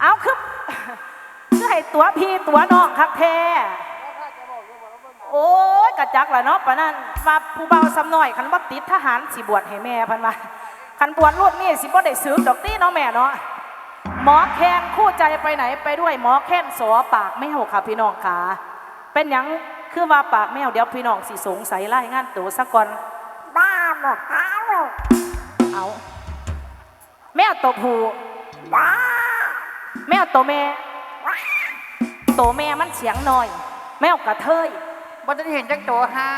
เอาคือคือให้ตัวพี่ตัวน้องคักแท้โอ้ยกระจักละเนาะปะนั่นมาผู้เบาสำน้อยคันบ่ติดทหารสิบวชให้แม่เพันว่าคันบวชรุ่นนี่สิบ่ได้ซื้อดอกตี้เนาะแม่เนาะหมอแคนคู่ใจไปไหนไปด้วยหมอแคนสอปากแมวค่ะพี่น้องขาเป็นหยังคือว่าปากแมวเดี๋ยวพี่น้องสิสงสัยไล่งานตัวซะก่อนบ้าหมดอ้าวเอาแมวตัวผู้บ้า แมวตัวแม่ตัวแม่มันเสียงน้อย แมวกระเทยบ่ได้เห็นจักตัวห้า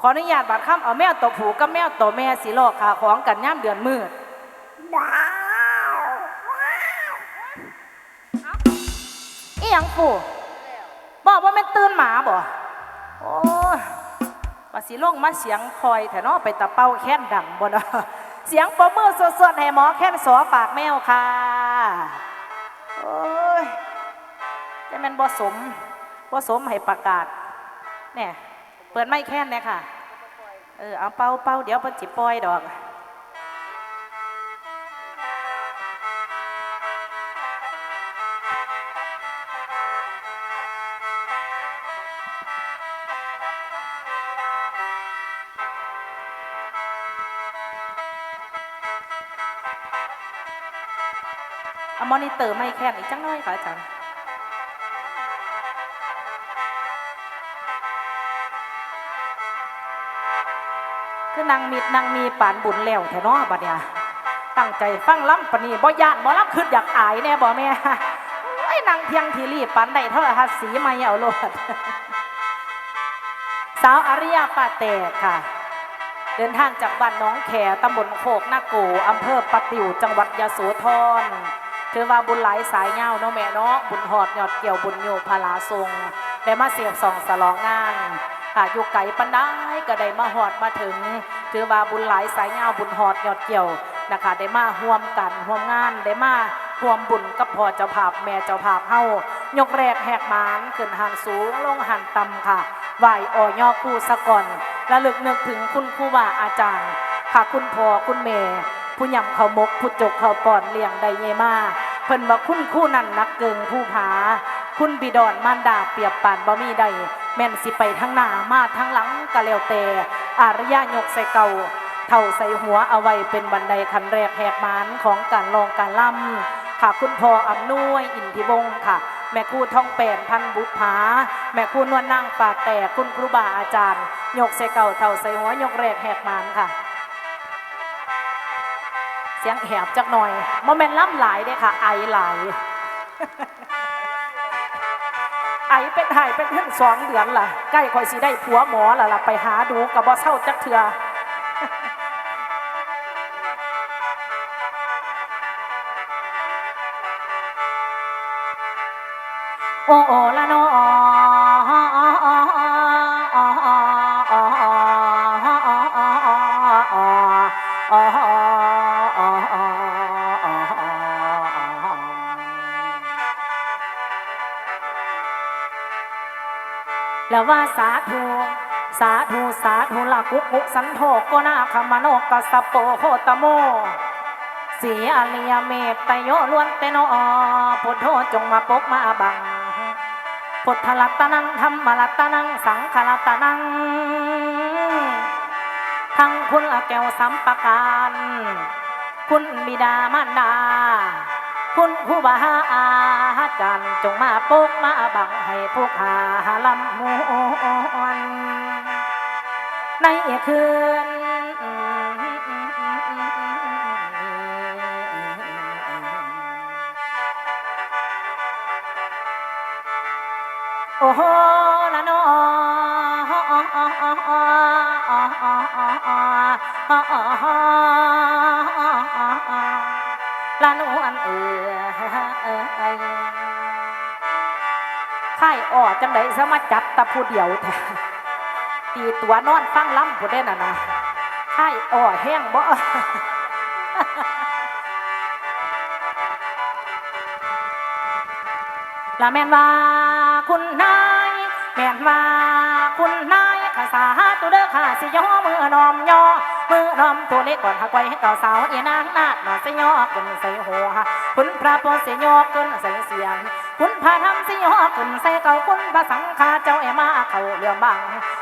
ขออนุญาตบาดคำเอาแมวตัวผู้กับแมวตัวแม่สีลอกขาของกันย่ามเดือนมืดบ้าอีหยังปู่บอกว่าแม่นตื่นหมาบ่โอ้ยว่าสิลงมาเสียงคอยแต่นอไปตะเป้าแค้นดังบ่เนาะ เสียงปรบมือสดๆ ให้หมอแค้นสอปากแมวค่ะ โอ้ยจะมันบ่สมบ่สมให้ประกาศเนี่ยเปิดไม่แค้นเนี่ยค่ะ เออ เอาเป่าเป้าเดี๋ยวเพิ่นจิปล่อยดอก เอามอไม่แค่นอีกจังน้อยค่ะอาจารย์คือนางมิดนางมีปานบุญแล้วแถวนอบัดเนี่ยตั้งใจฟังล้ำปานนีบ่ยานบ่ล้ำขึ้นอยากอายแน่บ่แม่ไอ้นางเพียงทีรีปานได้เท่าหร่คะสีไม่เอาโลดสาวอาริยาปาแตกค่ะ เดินทางจากบ้านน้องแขตำบลโคกนาโกอำเภอปะติวจังหวัดยะโสธร ถือว่าบุญหลายสายเงาเนาะแม่เนาะบุญหอดยอดเกี่ยวบุญโยพาลาทรงได้มาเสียบสองสลองงานหากอยู่ไก่ปันได้ก็ได้มาหอดมาถึง ถือว่าบุญหลายสายเงาบุญหอดยอดเกี่ยวนะคะได้มาห่วมกันห่วมงานได้มาห่วมบุญกับพ่อเจ้าภาพแม่เจ้าภาพเฮายกแรกแหกหมานขึ้นหันสูงลงหันต่ำค่ะไหวอ่อยอคู่สะก่อนระลึกนึกถึงคุณครูบาอาจารย์ ค่ะคุณพ่อคุณแม่ ผู้ยำเขามกผู้จกเขาปอนเลี้ยงได้เยมาเพิ่นว่าคุณคู่นั่นนักเกิงผู้ผา คุณบิดอนมารดาเปรียบปานบ่มีใด แม่นสิไปทั้งหน้ามาทั้งหลังก็แล้วแต่อารยายกใส่เก่าเท่าใส่หัวเอาไว้เป็นบันไดคันแรกแหกมานของการลองการล่ำค่ะคุณพ่ออำนวยอินทิวงศ์ค่ะ แม่ครูท่องแปนพันบุภาแม่ครูนวลนางปากแต่คุณครูบาอาจารย์ ยกใส่เก่าเท่าใส่หัวยกแรกแหกมานค่ะ เสียงแหบจักหน่อยโมเมนต์ล่ำหลายเด้ค่ะ ไอหลาย ไอเป็นไห้เป็นเพื่อนสองเดือนล่ะใกล้คอยสิได้ผัวหมอล่ะล่ะไปหาดูกับบ่เศร้าจักเถื่อโอ้โอละนอ ล้วว่าสาธุสาธุสาธุละกุกุสันโทก็นาคมโนกัสโปโหตโมสีอริยเมตตโยล้วนเตโนพุทโธจงมาปกมาบังพุทธลัตตนังธรรมลัตตนังสังขลัตตนังทั้งคุณละแก้วสัมปการ คุณบิดามารดา คุณครูบาอาจารย์จงมาปกมาบังให้พวกหาลำมวนในคืนโอ้โหละนอ ละนวลเอือค่ายอ่อจังไดสมาจับตะผู้เดียวแท้ตีตัวนอนฟังล้ำผู้ได้น่ะนะค่ายอ่อแห้งบ่ละแม่นว่าคุณนายแม่นว่าคุณนายข้าสาธุเด้อข้าสิย่อมือนอมย่อ มือน้อมตัวเล็กก่อนหักไว้ให้เก่าสาวเอีนางนาดหนอสยอขึ้นใส่หัวคุณพระโพธิ์สยอขึ้นใส่เสียง คุณพระธรรมสยอขึ้นใส่เก่าคุณพระสังฆาเจ้าเอมาเขาเหลื่อมบัง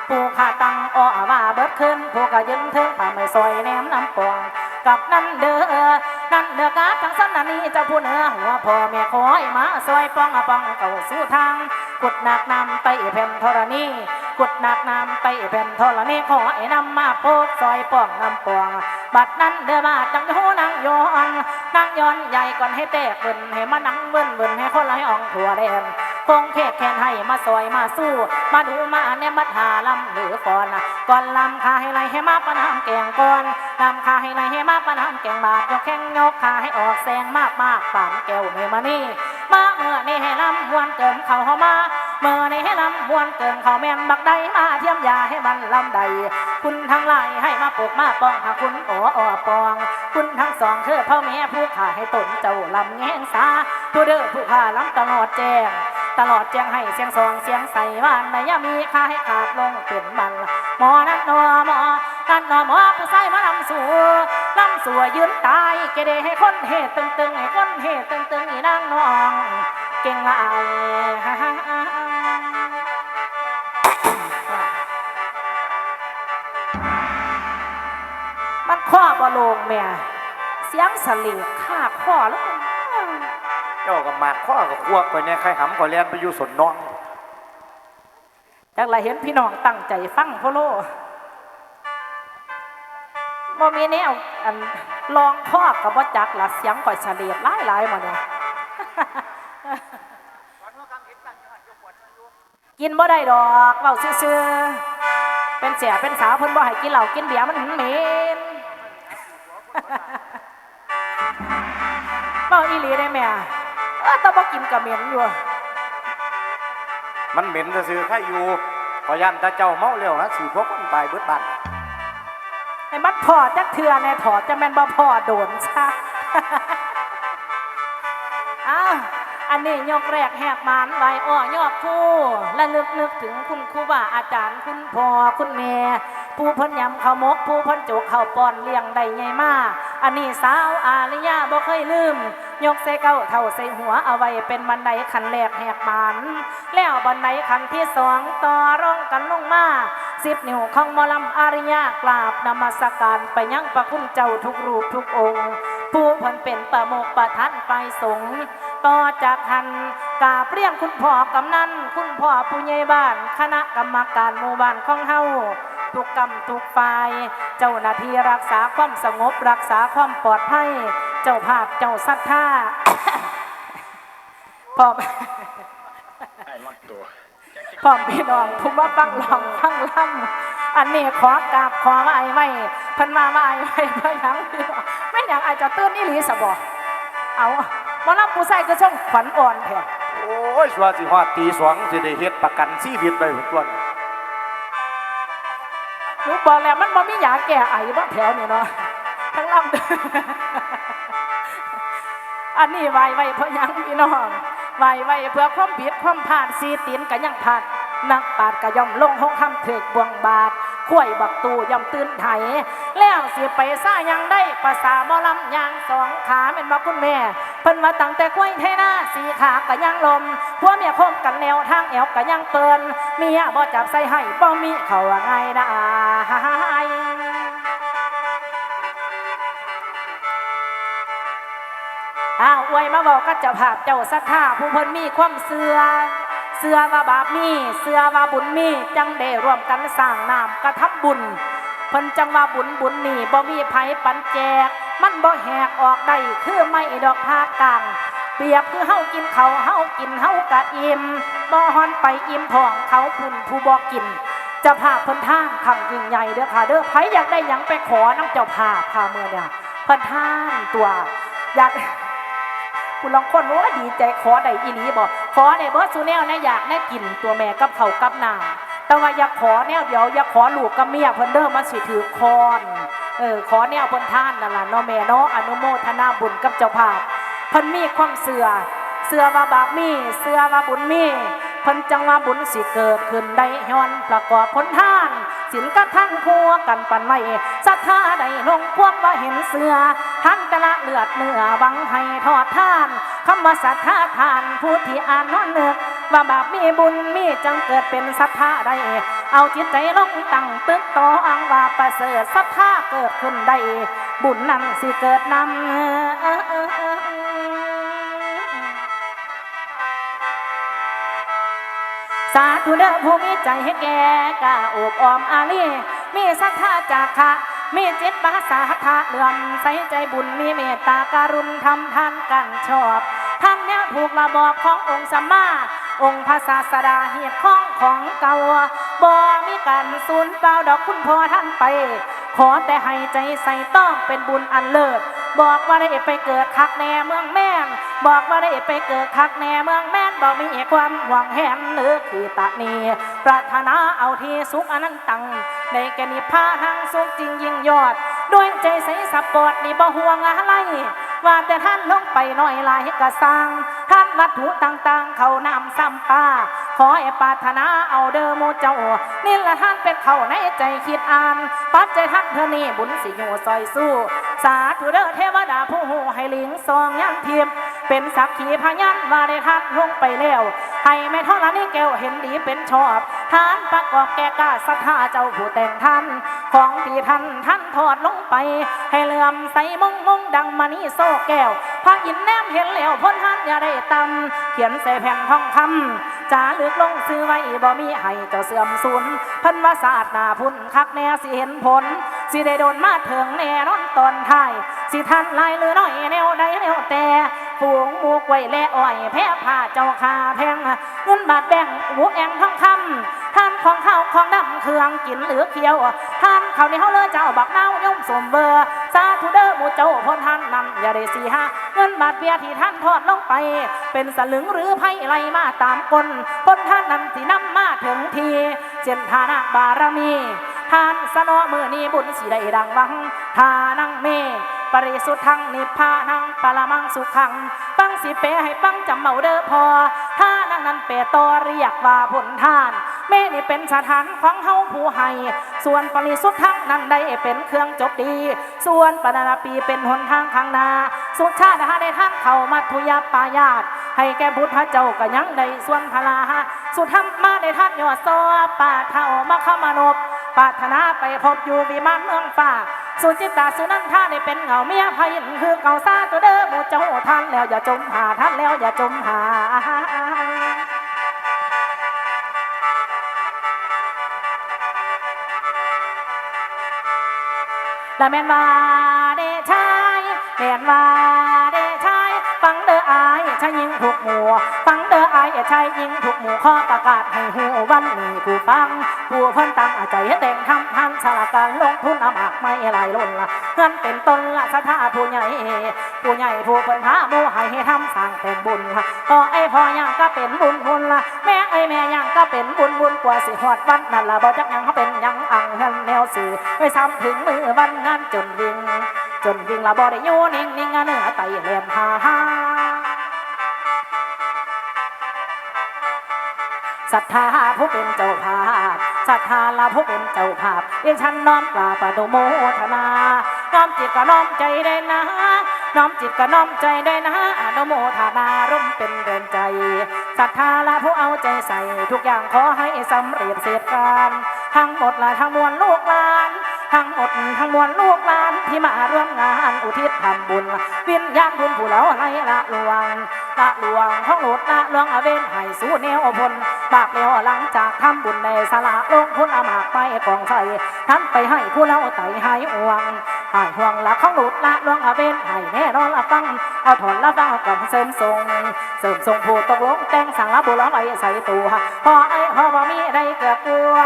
ผู้ขาตังอ้อว่าเบิดขึ้นผู้ก็ยืนเทิงผ่าไม่ซอยแนมน้ำปองกับนั่นเด้อ นั่นเด้อกาทั้งสันานี้เจ้าผู้เนื้อหัวพ่อแม่คอยมาซอยป้องอะป้องเก่าสู่ทาง กุดหนักนำไตแผ่นธรณี กดนักน้ำไตแผ่นธรณีขอไอ้นำมาโปกซอยป้องน้ำปอง บัดนั้นเด้อบาดจังโหนางย้อนนางย้อนใหญ่ก่อนให้แตกเบิ่นให้มานังเบิ่นเบิ่นให้คนไหลอ่องทั่วแดนคงเทศแค้นให้มาซอยมาสู้ มาดูมาแนมัดหาลำหรือก่อนก่อนลำคาให้ไหลให้มาปะน้ำแกงก่อนลำคาให้ไหลให้มาปะน้ำแกงบาดยกแข้งยกขาให้ออกแสงมากมากป่านแก้วเมมานี่มาเมื่อนี่ให้ลำมวนเกินเขาเฮามา เมื่อในให้ลำมวนเกินเขาแม่นบักใดมาเทียมยาให้มันลำใด คุณทั้งหลายให้มาปลูกมาปองหาคุณโอ้ออปอง คุณทั้งสองคือพ่อแม่ผู้ขาให้ตนเจ้าลำแง่งสาผู้เด้อผู้ขาลำตลอดแจ้งตลอดแจ้งให้เสียงสองเสียงใส่วานในยามีค่าให้ขาดลงเป็นมันหมอนั้นนอหมอนั่นนอหมอผู้ใส่มาลำสู่ลำสู่ยืนตายเกเดให้คนเหตุตึงๆให้คนเหตุตึงๆอีนางน้อง เก่งหลาย มันข้อบอลงแม่เสียงสลีข้าข้อแล้วเจ้ากับหมาดข้อกับควักไปเนี่ยใครหำก็เลียนไปอยู่สนน้องจากไรเห็นพี่น้องตั้งใจฟังพ่อโลบ่มีแนวอันลองข้อกับบ่จักละเสียงก่อยเฉลียดหลายหลายๆมาเนี่ยกินบ่ได้ดอกเว้าซื่อๆเป็นเสียเป็นสาวเพิ่นบ่ให้กินเหล้ากินเบียร์มันหึงเหม็ เว้าอีหลีได้แม่เออแต่บ่กินก็เหม็นอยู่ มันเหม็นจะซื้อๆใครอยู่พอยันถ้าเจ้าเมาเร็วฮะสี่พวกคนตายเบิดบันไอ้มันพอจักเทือในถอดจะแม่นบ่พอโดนซะ อ้าวอันนี้ยกแรกแหกมานไว้อ้อยอกคู่และลึกนึกถึงคุณครูบาอาจารย์คุณพ่อคุณแม่ผู้เพ้นยำข้าวมกผู้เพ้นโจกข้าวป้อนเลี้ยงได้ไงมา อันนี้สาวอาริยาบ่เคยลืม ยกใส่เก้าเท่าใส่หัวเอาไว้เป็นบันไดขันแรกแหกมาน แล้วบันไดขันที่สองต่อร่องกันลงมาสิบนิ้วของมอลำอาริยากราบนมัสการไปยังประคุณเจ้าทุกรูปทุกองค์ผู้พันเป็นประโมกประทันไปสงต่อจากหันกาบเรียนคุณพ่อกำนันคุณพ่อผู้ใหญ่บ้าน คณะกรรมการหมู่บ้านของเฮา ทุกกรรมทุกฝ่าย เจ้าหน้าที่รักษาความสงบรักษาความปลอดภัย เจ้าภาพเจ้าศรัทธาพร้อมพร้อมพี่น้องผู้มาฟังลองฟังล่ำอันนี้ขอกราบขอมาไอ้ไว้เพันมามาไอ้ไว้เพื่อหยังพี่น้องไม่หยังอาจจะตื่นนี่หลีสบอเอาหมารับผู้ใส่ก็ช่องขวัญอ่อนแท้โอ้ยสว่าสิฮอดตีสองสิได้เฮ็ดประกันชีวิตไปทุกตัวนี่ หนูบอกแล้วมันบ่มียาแก้ไอบ่แถวนี่เนาะทั้งลำอันนี้ไว้ไว้เพื่อยังพี่น้องไว้ไว้เพื่อความผิดความพลาดสีตีนก็ยังพลาดนักปาดก็ย่อมลงห้องคำเถิกบวงบาทข้วยบักตูย่อมตื่นไถแล้วเสิไปซ่ายังได้ภาษาหมอลำยางสองขาเป็นบ่คุณแม่เพิ่นมาตั้งแต่กล้วยเทหน้าสีขาก็ยังลมผัวเมียคมกันแนวทางแอวก็ยังเปินเมียบ่จับใส่ให้บ่มีเขาว่าไง ได้อ้าวอวยมาบอกกับเจ้าภาพเจ้าศรัทธาผู้เพิ่นมีความเสือเสือว่าบาปมีเสือว่าบุญมีจังได้ร่วมกันสร้างน้ำกระทับบุญเพิ่นจังว่าบุญบุญนี่บ่มีไผปันแจก มันบ่แหกออกได้คือไม่ดอกพากลางเปรียบคือเฮากินเขาเฮากินเฮากะอิ่มบ่ฮอนไปอิ่มท้องเขาพุ่นผู้บ่กิน จ้าภาพเพิ่นทางคำยิ่งใหญ่เด้อค่ะ เด้อไผอยากได้หยังไปขอน้ำเจ้าภาพค่ะเมื่อเนี่ยเพิ่นทางตัวอยากคุณลองคนว่าดีใจขอได้อีหลีบอกขอในเบิร์ดซูแนลนะอยากแน่กินตัวแม่กับเขากับนาแต่ว่าอยากขอแนวเดียวอยากขอลูกกับเมียเพิ่นเด้อมาสิถือคอนเออขอแนวเพิ่นท่านนั่นล่ะเนาะแม่เนาะอนุโมทนาบุญกับเจ้าภาพเพิ่นมีความเสือเสือว่าบาปมีเสือว่าบุญมี พิ่นจังว่าบุญสิเกิดขึ้นได้ย้อนประกอบผลทาน สินกับท่านคัวกันปันไว้ศรัทธาได้ลงควบว่าเห็นเสือท่านแต่ละเลือดเนื้อวังให้ทอดทานคำว่าศรัทธาทานผู้ที่อ่านนอนเนึกว่าบาปมีบุญมีจังเกิดเป็นศรัทธาได้เอาจิตใจลงตั้งตึกต่ออังว่าประเสริฐศรัทธาเกิดขึ้นได้บุญนั้นสิเกิดนำ สาธุเด้อผู้มีใจให้แก่กล้าโอบอ้อมอารีมีศรัทธาจากคะมีจิตบาสาทะเลื่อมใสใจบุญมีเมตตาการุณทำทานกันชอบท่านแนวถูกระบอบขององค์สัมมา องค์พระศาสดาเหตุข้องของเก่าบ่มีการสูญเปล่าดอกคุณพ่อท่านไป ขอแต่ให้ใจใส่ต้องเป็นบุญอันเลิศ บอกว่าได้ไปเกิดคักแน่เมืองแม่น บอกว่าได้ไปเกิดคักแน่เมืองแม่นบอกมีความหวังแหนหรือคือตะนีปรารถนาเอาที่สุขอนันตัง ในแกนิพานังสุขจริงยิ่งยอด ด้วยใจใสสปอร์ตนี่บ่ห่วงอะไรว่าแต่ท่านลงไปหน่อยลายกระสังท่านวัตถุต่างๆ เขานำซ้ำป้า ขอให้ปารถนาเอาเดิมโมเจ้า นี่ละท่านเป็นเขาในใจคิดอ่าน ปัจใจท่านเธอนี่บุญสิอยู่ซอยสู้ สาธุเด้อเทวดาผู้หูให้ลิงซองยังเทียม เป็นสักขีพยานว่าได้ท่านลงไปแล้วให้แม่ท่านี้แก้วเห็นดีเป็นชอบท่านประกอบแก่กาศรัทธาเจ้าผู้แต่งท่าน ของที่ท่านท่านทอดลงไป ให้เลื่อมใสมงมงดังมานี่โซ่แก้วพระอินแนมเห็นแล้วพ้นท่านอย่าได้ตำเขียนใส่แผ่นทองคำ จาลึกลงซื้อไว้บ่มีให้เจ้าเสื่อมสูญพันวาศาสตร์นาพุ่นคักแน่สิเห็นผล สิได้โดนมาถึงแน่นอนตอนท้าย สิทันลายหรือน้อยแนวใดแนวแต่ ฝูงมูกไว้และอ้อยแพ้ผ้าเจ้าคาแพงเงินบาทแบ่งหูแองทองคำท่านของข้าวของดำเครื่องกินเหลือเคียวท่านเขาวนี่เขาเลยเจ้าบักเน่าย่อมสมเบอร์สาธุเด้อหมูเจ้าพนท่านนำอย่าได้สีหาเงินบาทเบียที่ท่านทอดลงไป เป็นสลึงหรือไพ่ไรมาตามกลปนท่านนำสีน้ำมาถึงทีเจนทานะบารมี ท่านสนอมือนี้บุญสีได้ดังวังทานังเม ปริสุทธังนิพพานังปรมังสุขัง ปังสิเปให้ปังจำเมาเด้อพอท่านังนั้นเปตอเรียกว่าผลทานแม่นี่เป็นสถานของเฮาผู้ให้ ส่วนปริสุทธังนั้นได้เป็นเครื่องจบดี ส่วนปนานาปีเป็นหนทางข้างหน้าสุชาติหาได้ท่านเข้ามาทุยาปายาตให้แก่พุทธเจ้าก็ยังได้ส่วนพลาสุธรรมมาได้ท่านยอดซอป่าเท่ามาขมานบปราถนาไปพบอยู่วิมานเมืองฟ้า สุจิตาสุนันทาได้เป็นเงาเมียพยินคือเก่าซาตัวเดิมหมู่เจ้าท่านแล้วอย่าจมหาท่านแล้วอย่าจมหาและแม่นว่าเดชายแม่นว่า งเด้ออายชายยิงถูกหมู่ข้อประกาศให้หูวันนี้ผู้ฟัง ผู้เพิ่นตั้งใจให้แต่งทำทันสารการลงทุนอามากไม่ไหลล้นละเงินเป็นต้นละสถาผู้ใหญ่ ผู้ใหญ่ผู้เพิ่นพาหมู่ให้ทำสร้างเป็นบุญละพ่อไอ้พ่อยังก็เป็นบุญบุญละแม่ไอ้แม่ยังก็เป็นบุญบุญกว่าสิฮอดวันนั่นละบ่จักยังเขาเป็นยังอังเงินแนวสื่อไว้ซ้ำถึงมือวันงานจนวิ่งจนวิ่งละบ่ได้อยู่นิ่งนิ่งอเนื้อไตเลียนหาหา ศรัทธาผู้เป็นเจ้าภาพศรัทธาละผู้เป็นเจ้าภาพเอฉันน้อมกราบประดุโมทนา น้อมจิตก็น้อมใจได้นะ น้อมจิตก็น้อมใจได้นะอนุโมทนาร่มเป็นเรือนใจศรัทธาละผู้เอาใจใส่ ทุกอย่างขอให้สำเร็จเสร็จการทั้งหมดละทั้งมวลลูกหลานทั้งหมดทั้งมวลลูกหลานที่มาร่วมงานอุทิศทำบุญวิญญาณบุญผู้เหล่าไรละลวงละลวงของหลุดละลวงอเวนให้สู้แนวพล บากแล้วหลังจากทำบุญในสลาลงทุนอามากไปกองใส่ท่านไปให้ผู้เล่าไต่ให้อ่วงให้ห่วงละของหลุดละลวงอาเบนให้แน่นอนละฟัง เอาถอนละฟังกับเสริมทรง เสริมทรงผู้ตกลงแต่งสั่งละบุรุษไอ้ใส่ตัวพอไอ้พอบ่มีได้เกือบกลัว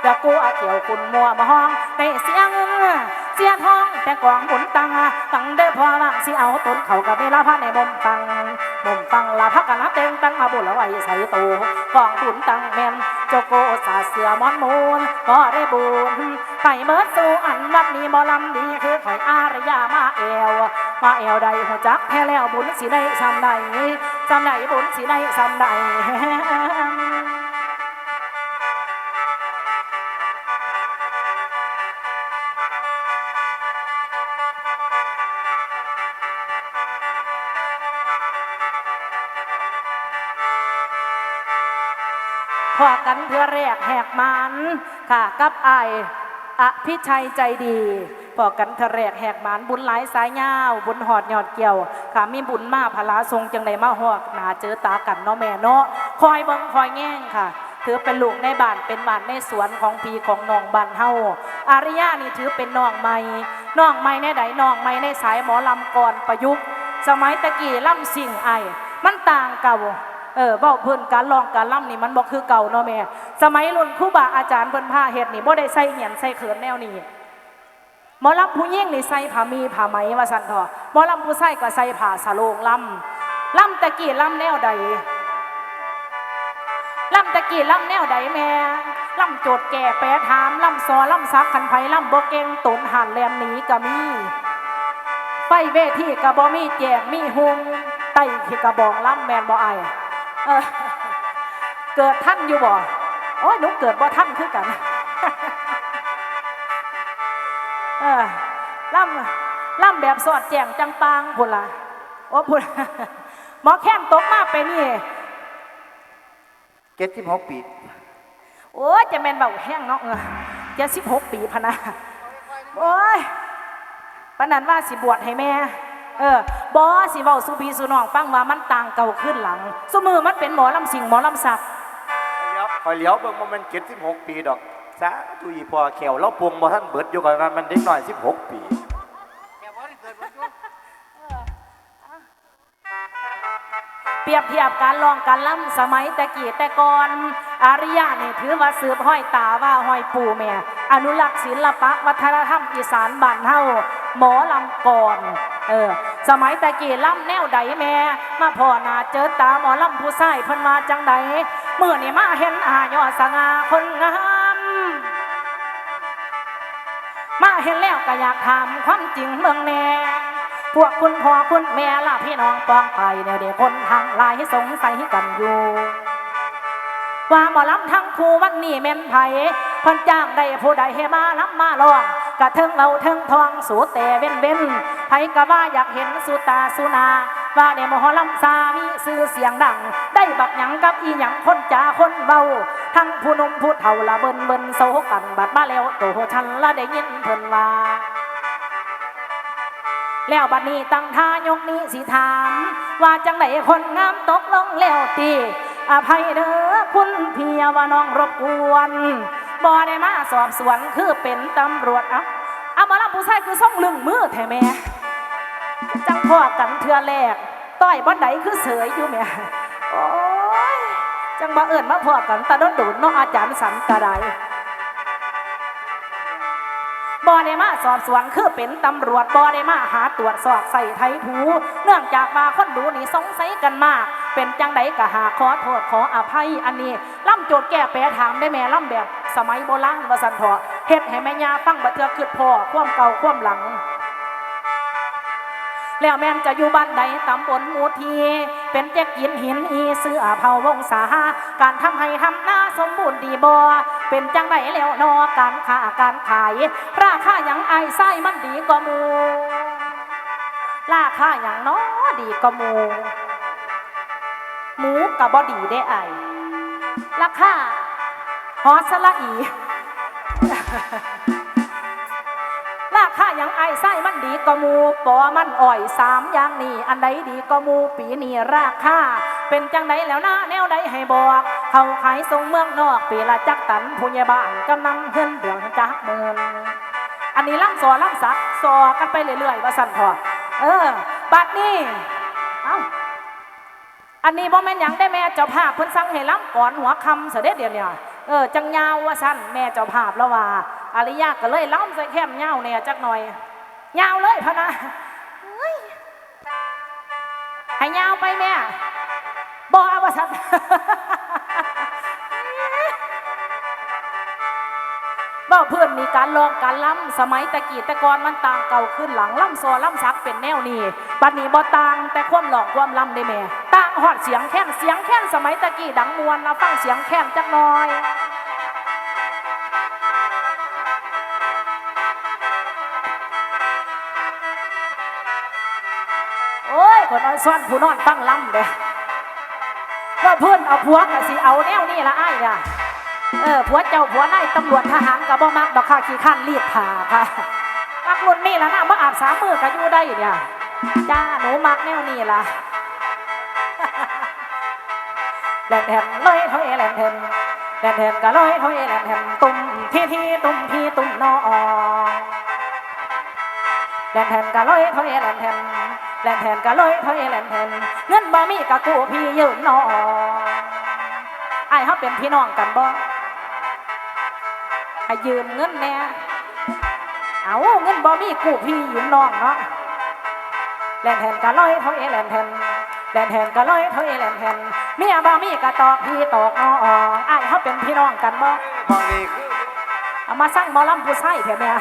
เกือกลัวเกี่ยวคุณมัวมาห้องได้เสียงเสียทองแต่กองบุญตังตังเด้อพอละสิเอาตนเขากับเวลาพันในบ่มตังบ่มตังละพักกันนะเต็งตังมาบุญละไว้ใส่ตูกองบุญตังแม่นเจ้าโกสาเสือมอนมูลก็ได้บุญไปเมิดสู่อันวัดนี้บ่ลำดีคือข่อยอารยามาแอวมาแอวใดหัวจักแพ้แล้วบุญสิได้ซ้ำใดซ้ำใดบุญสิได้ซ้ำใด เพื่อแรกแหกมันค่ะ กับไออภิชัยใจดีพอกันเพื่อแรกแหกมันบุญหลายสายยาบุญหอดยอดเกี่ยวค่ะมีบุญมาพลาทรงจังใดมาหอกหนาเจอตากันเนาะแม่เนาะคอยบิ่งคอยแง่งค่ะถือเป็นลูกในบ้านเป็นบ้านในสวนของพีของน้องบ้านเฮาอาริยานี่ถือเป็นน้องใหม่น้องใหม่ในใดน้องใหม่ในสายหมอลำก่อนประยุกต์ สมัยตะกี้ล่ำสิ่งไอมันต่างเก่า เออเบ้าเพิ่นการลองการล่ำนี่มันบ่คือเก่าเนาะแม่ สมัยรุ่นครูบาอาจารย์เพิ่นพาเฮ็ดนี่บ่ได้ใส่เหียนใส่เขินแนวนี้หมอลำผู้ยิ่งนี่ใส่ผ้ามีผ้าไหมว่าซั่นเถอะหมอลำผู้ใส่ก็ใส่ผ้าสะโลงล่ำล่ำตะกี้ล่ำแนวใดล่ำตะกี้ล่ำแนวใดแม่ล่ำโจดแก่แปรถามล่ำซอล่ำซักขันไผ่ล่ำบ่เกงตนหันแลมหนีก็มีไฟเวทีกะบอมีแจกมีหุงไต่ที่กระบองล้ำแมนบ่ไอ เออเกิดท่านอยู่บ่โอ้ยหนูเกิดบ่ท่านคือกันเออล่ำล่ำแบบสอดแจงจังปางพุ่นละโอ้พุ่นหมอแค้นตกมาไปนี่เจ็ดสิบหกปี โอ้ยจะแมนเบาแห้งเนาะเออเจ็ดสิบหกปีพะนะโอ้ยปานนันว่าสิบวชให้แม่ เออบอสิเว้าสุพีสุน้องฟังว่ามันต่างเก่าขึ้นหลังสมือมันเป็นหมอลำสิงหมอลำสักคอยเลี้ยวเบิ่งว่ามันเจ็ดสิบหกปีดอกซะตุยพอแขวเราปวงบ่ท่านเบิดอยู่ก่อนว่ามันเด็กน้อยสิบหกปีเปรียบเทียบการลองการล่ำสมัยแต่กี้แต่ก่อนอาริยะนี่ถือว่าสืบห้อยตาว่าห้อยปู่แม่อนุรักษ์ศิลปะวัฒนธรรมอีสานบ้านเฮาหมอลำก่อนเออ สมัยแต่กี้ล่ำแนวใดแม่ มาพ่อหน้าเจอตาหมอลำผู้ชายเพิ่นมาจังใดเมื่อนี่มาเห็นอายอดสง่าคนงามมาเห็นแล้วก็อยากถามความจริงเมืองแน่พวกคุณพ่อคุณแม่ล่ะพี่น้องปองไปเนี่ยเด็กคนทางลายสงสัยกันอยู่ว่าหมอลำทั้งคู่วันนี้แม่นไผเพันจ้างได้ผู้ใดให้มาลำมาลอง กะเทิงเราเทิงทองสูแต่เว้นเว้นไผกะว่าอยากเห็นสุตาสุนาว่าเดหมอลำสามีซื้อเสียงดัง ได้บักหยังกับอีหยังคนจ่าคนเบาทั้งผู้นุ่มผู้เฒ่าละเบินเบินโซกันบัดมาแล้วโตฉันละได้ยินเพิ่นว่าแล้วบัดนี้ตั้งท่ายกนี้สิถาม ว่าจังไหนคนงามตกลงแล้วตีอภัยเด้อคุณเพียว่าน้องรบกวน บ่ได้มาสอบสวนคือเป็นตำรวจเอะเอามาลำผู้ชายคือส่งลึงมือแท้แม่จังพ่อกันเทือแรกต้อยบ่ไดคือเสยอยู่แม่โอ้ยจังบ่เอิญมาพ่อกันตาโดนโดนเนาะอาจารย์สันกระไดบอได้มาสอบสวนคือเป็นตำรวจบอได้มาหาตรวจสอบใส่ไทยถูเนื่องจากว่าคนดูนี่สงสัยกันมาก เป็นจังใดก็หาขอโทษขออภัยอันนี้ล่ำโจทย์แก้แปรถามได้แม่ล่ำแบบ สมัยโบราณวสันเถาะเฮ็ดให้แม่ยาฟังบัเทือคืดพ่อความเก่าความหลัง แล้วแม่นจะอยู่บ้านใดตำบลหมูที เป็นแจกกินหินอีเสื้อเผาวงศาการทำให้ทำหน้าสมบูรณ์ดีบอเป็นจังไดแล้วนอการค้าการขาย ราคาหยังไอไส้มันดีกว่ามูราคาหยังน้อดีกว่ามูหมูกับบอดีได้ไอายราคา ฮอสละอีราคาหยังไอายไส้มันดีกว่าหมูปอมันอ่อยสามอย่างนี้ อันใดดีกว่าหมูปีนี้ราคาเป็นจังไดแล้วนะแนวใดให้บอกเขาขายส่งเมืองนอกปีละจักตันผู้ใหญ่บ้านกำนังเฮือนเดืองจักเมินอันนี้ล่ำสอล่ำสักสอกันไปเรื่อยๆว่าสั่นพอเออบัดนี้เอ้าอันนี้บ่แม่นหยังได้แม่เจ้าภาพเพิ่นสั่งให้ล้ำก่อนหัวคำเสด็จเดียวเนี่ย เออจังยาวว่าสั้นแม่เจ้าภาพแล้วว่าอริยาก็เลยล้อมใส่แคมยาวเนี่ยจักหน่อยยาวเลยพะนะเฮ้ยให้ยาวไปแม่บ่เอาว่าสั้น เบ้าเพื่อนมีการลองการล้ำสมัยตะกี้แต่ก่อนมันต่างเก่าขึ้นหลังล้ำซอล้ำซักเป็นแนวนี้บัดนี้บ่ต่างแต่ความหลอกความล้ำได้แม่ต่างหอดเสียงแค้นเสียงแค้นสมัยตะกี้ดังมวนเราฟังเสียงแค้นจักหน่อยโอ้ยคนนอยซ่อนผู้นอนฟังล้ำเด้ก็เพื่อนเอาผัวกสิเอาแนวนี่ละไอ้ยเนี่ย เออผัวเจ้าผัวนายตำรวจทหารกับบ่มักดอกค่ะขี้ขั้นรีดผ้าค่ะมักรุ่นนี่ละนะมาอาบสามมือก็อยู่ได้เนี่ยจ้าหนูมักแนวนี่ล่ะแหลนแทนลอยถอยแหลนแทนแหลนแทนก็ลอยถอยแหลนแทนตุ่มที่ที่ตุ่มที่ตุ่มนอแหลนแทนก็ลอยถอยแหลนแทนแหลนแทนก็ลอยถอยแหลนแทนเงินบ่มีกะกูพี่ยืนนอไอ้เขาเป็นพี่น้องกันบ่ ให้ยืมเงินแน่เอาเงินบ่มีกูพี่ยืมน้องเนาะแหลนแทนก็ลอยถอแหลนแทนแลนแทนก็ลอยเทยแลนแทนเมียบ่มีกะตอกพี่ตอกน้องอ้ายเขาเป็นพี่น้องกันบ่มองนี่คือเอามาสร้างหมอลำผู้ใส่เถอะแม่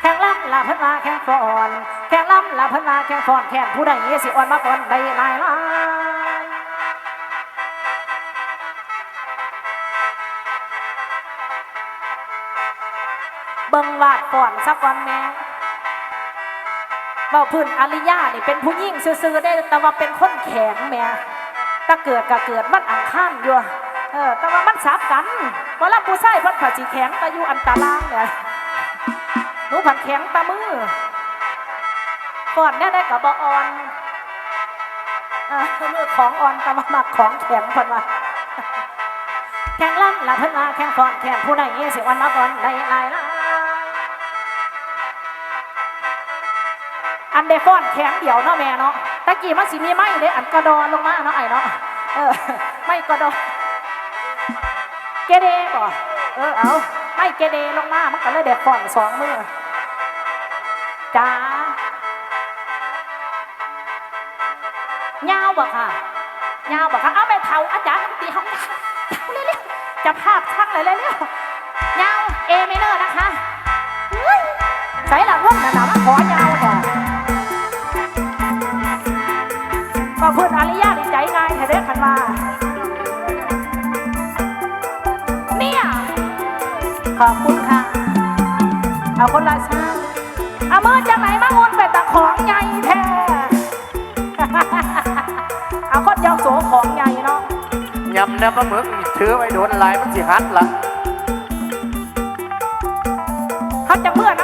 แข่งลำลาเพิ่นมาแข่งฟอนแข่งลำลาเพิ่นมาแข่งฟอนแข่งผู้ใดสิอ่อนมาก่อนได้หลายหลาย ก่อนสักวันแม่เบาพื้นอาริยานี่เป็นผู้หญิงซื่อๆได้แต่ว่าเป็นคนแข็งแม่ถ้าเกิดก็เกิดมันอังข้างอยู่เออแต่ว่ามันสับกันเวลาผู้ชายเพิ่นผัดสีแข็งแต่อยู่อันตรางเนี่ยหนูผัดแข็งตามือก่อนเนี่ยได้กับบออนเออมือของออนแต่ว่ามักของแข็งพิ่นว่าแข็งล่ำละเพิ่นว่าแข็งฟอนแข็งผู้ใดสิวันมาก่อนได้ลายละ อันเดฟอนแข็งเดี่ยวเนาะแม่เนาะตะกี้มันสิมีไม้เด้อันกระดอนลงมาเนาะไอ้เนาะเออไม่กระดอนเกเดก่อนเออเอาไม่เกเดลงมามันก็เลยเดฟอนสองมือจ้าเงาวบ่ค่ะเงาวบ่ค่ะเอาไปเทาอาจารย์ตีห้องเทาเร็วๆจะภาพช่างเลยเร็วๆเงาวเอเมเนอร์นะคะใส่หลังร่มหนาๆมาขอ เงาวค่ะก็เพื่อนอาริยาดีใจง่ายแท้เด้อคันมาเนี่ยขอบคุณค่ะ เอาคนละชาติเอามือจากไหนมางนไปตะของใหญ่แท้เอาคนยาวโสของใหญ่เนาะยำน้ำปลาหมึกนี่ถือไว้โดนลายมันสิหัดละเขาจะเมื่อนัก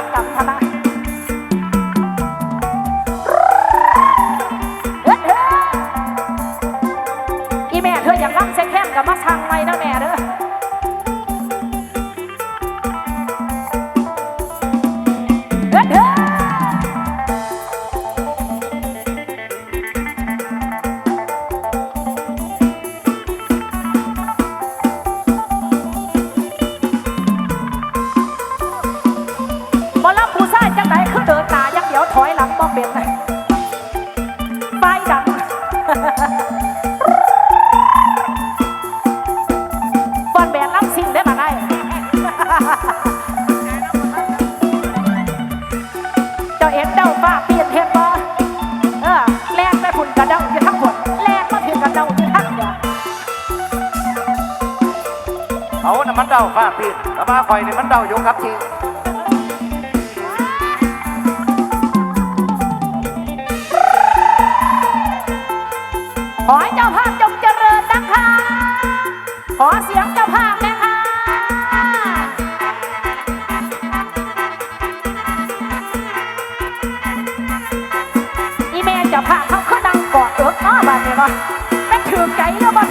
ปีนแต่มาคอยนี่มันเดาอยู่ครับทีขอให้เจ้าภาพจงเจริญนะคะ ขอเสียงเจ้าภาพนะคะ อีเมลเจ้าภาพเขาคือดังกอดเอิกเนาะบัดนี้เนาะไม่ถือใจหรือบ่ถือใจเนา